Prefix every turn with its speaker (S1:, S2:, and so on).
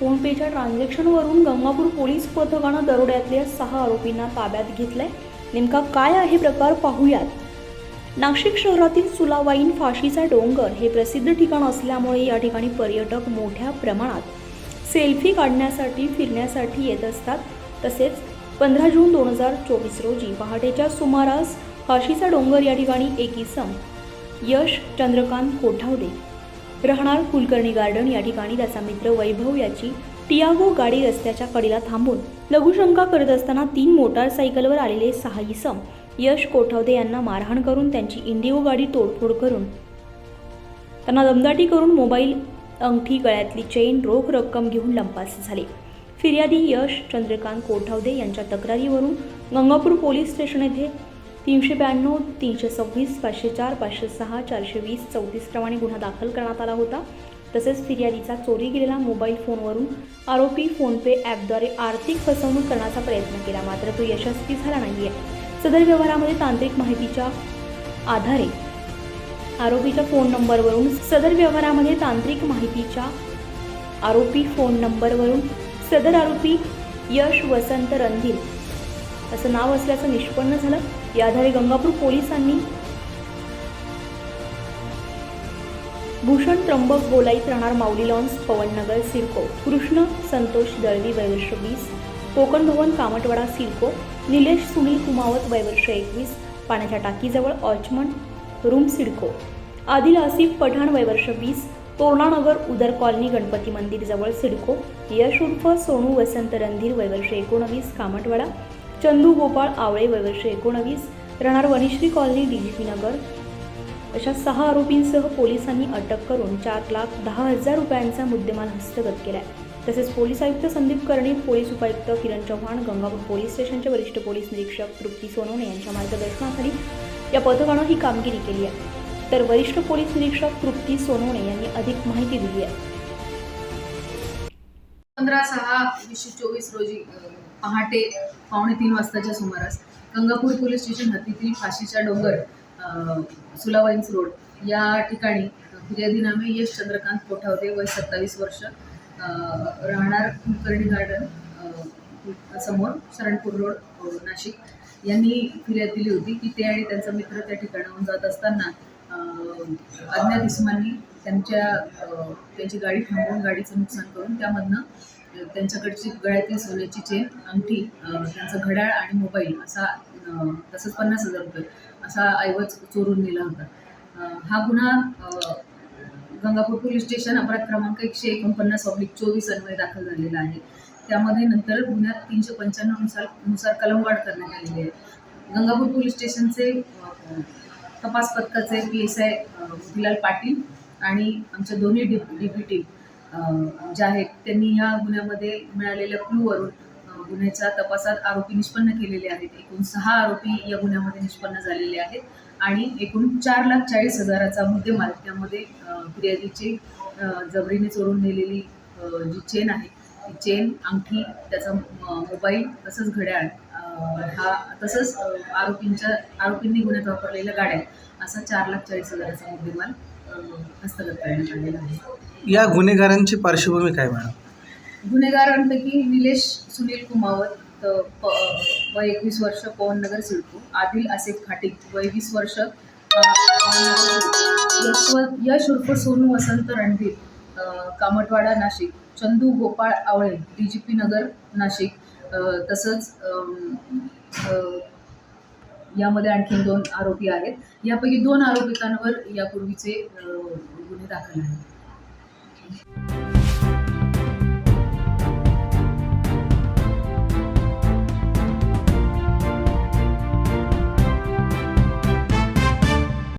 S1: फोनपेच्या ट्रान्झॅक्शनवरून Gangapur police पथकानं दरोड्यातल्या सहा आरोपींना ताब्यात घेतलंय. नेमका काय आहे प्रकार पाहूयात. नाशिक शहरातील सुलावाईन फाशीचा डोंगर हे प्रसिद्ध ठिकाण असल्यामुळे या ठिकाणी पर्यटक मोठ्या प्रमाणात सेल्फी काढण्यासाठी फिरण्यासाठी येत असतात. तसेच पंधरा जून दोन हजार चोवीस रोजी पहाटेच्या सुमारास फाशीचा डोंगर या ठिकाणी एक इसम यश चंद्रकांत कोठावदे. राहणार कुलकर्णी गार्डन या ठिकाणी त्याचा मित्र वैभव याची टियागो गाडी रस्त्याच्या कडीला थांबून लघुशंका करत असताना तीन मोटारसायकलवर आलेले सहा इसम यश कोठावदे यांना मारहाण करून त्यांची इंडिगो गाडी तोडफोड करून त्यांना दमदाटी करून मोबाईल अंगठी गळ्यातली चेन रोख रक्कम घेऊन लंपास झाले. फिर्यादी यश चंद्रकांत कोठावदे यांच्या तक्रारीवरून गंगापूर पोलीस स्टेशन येथे तीनशे ब्याण्णव तीनशे सव्वीस पाचशे चार पाचशे सहा चारशे वीस चौतीस प्रमाणे गुन्हा दाखल करण्यात आला होता. तसेच फिर्यादीचा चोरी गेलेला मोबाईल फोनवरून आरोपी फोनपे ॲपद्वारे आर्थिक फसवणूक करण्याचा प्रयत्न केला. मात्र तो यशस्वी झाला नाही आहे सदर व्यवहारामध्ये तांत्रिक माहितीच्या आधारे आरोपीच्या फोन नंबरवरून सदर व्यवहारामध्ये तांत्रिक माहितीच्या आरोपी फोन नंबरवरून सदर आरोपी यश वसंत रणधीर असं नाव असल्याचं निष्पन्न झालं. या आधारे गंगापूर पोलिसांनी भूषण त्र्यंबक गोलाईत राहणार माऊली लॉन्स पवननगर सिडको. कृष्ण संतोष दळवी वैवर्ष वीस. कोकण भवन कामटवाडा सिडको. निलेश सुनील कुमावत वैवर्ष एकवीस. पाण्याच्या टाकीजवळ ऑचमन रूम सिडको. आदिल आसिफ पठाण वैवर्ष वीस. तोरणानगर उदर कॉलनी गणपती मंदिर जवळ सिडको. यश उर्फ सोनू वसंत रणधीर वैवर्ष एकोणवीस. कामटवाडा. चंदू गोपाळ आवळे वयवर्षे एकोणवीस. राहणार वनिश्री कॉलनी डीजीपी नगर. अशा सहा आरोपींसह पोलिसांनी अटक करून चार लाख दहा हजार रुपयांचा मुद्देमाल हस्तगत केला आहे तसेच पोलीस आयुक्त संदीप कर्णे पोलीस उपायुक्त किरण चव्हाण गंगापूर पोलीस स्टेशनचे वरिष्ठ पोलीस निरीक्षक तृप्ती सोनवणे यांच्या मार्गदर्शनाखाली या पथकानं ही कामगिरी केली आहे. तर वरिष्ठ पोलीस निरीक्षक तृप्ती सोनवणे यांनी अधिक माहिती दिली आहे.
S2: पंधरा सहा वीसशे चोवीस रोजी पहाटे पावणे तीन वाजताच्या सुमारास गंगापूर पोलीस स्टेशन हद्दीतील फाशीचा डोंगर सुलावाईन्स रोड या ठिकाणी फिर्यादी नामे यश चंद्रकांत कोठावते वय सत्तावीस वर्ष राहणार कुलकर्णी गार्डन समोर शरणपूर रोड नाशिक. यांनी फिर्याद दिली होती की ते आणि त्यांचा मित्र त्या ठिकाणाहून जात असताना अज्ञात इसमांनी त्यांच्या त्यांची गाडी थांबवून गाडीचं नुकसान करून त्यामधनं त्यांच्याकडची गळ्यातील सोन्याची चेन अंगठी त्यांचं घड्याळ आणि मोबाईल असा तसंच पन्नास हजार रुपये असा ऐवज चोरून नेला होता. हा गुन्हा गंगापूर पोलीस स्टेशन अपराध क्रमांक एकशे एकोणपन्नास ऑब्लिक चोवीस अन्वये दाखल झालेला आहे. त्यामध्ये नंतर गुन्ह्यात तीनशे पंच्याण्णवनुसार नुसार कलमवाढ करण्यात आलेली आहे. गंगापूर पोलीस स्टेशनचे तपास पथकाचे P S I Motilal Patil आणि आमच्या दोन्ही डी डी पी टीम ज्या आहेत त्यांनी या गुन्ह्यामध्ये मिळालेल्या क्लूवरून गुन्ह्याच्या तपासात आरोपी निष्पन्न केलेले आहेत. एकूण सहा आरोपी या गुन्ह्यामध्ये निष्पन्न झालेले आहेत आणि एकूण चार लाख चाळीस हजाराचा मुद्देमाल त्यामध्ये अ, फिर्यादीची जबरीने चोरून नेलेली जी चेन आहे ती चेन अंगठी त्याचा मोबाईल तसंच घड्याळ हा तसंच आरोपींच्या आरोपींनी गुन्ह्यात वापरलेल्या गाड्या असा चार लाख चाळीस हजाराचा मुद्देमाल हस्तगत करण्यात आलेला आहे
S3: या गुन्हेगारांची पार्श्वभूमी काय मॅडम?
S2: गुन्हेगारांपैकी निलेश सुनील कुमावत प- वय एकवीस वर्ष पवननगर सिडको आदिल आसिफ खाटिक वय वीस वर्ष यश उर्फ Sonu Vasant Randhir Kamatwada Nashik Chandu Gopal Awale D G P Nagar Nashik तसंच यामध्ये आणखी दोन आरोपी आहेत. यापैकी दोन आरोपितांवर यापूर्वीचे गुन्हे दाखल आहेत.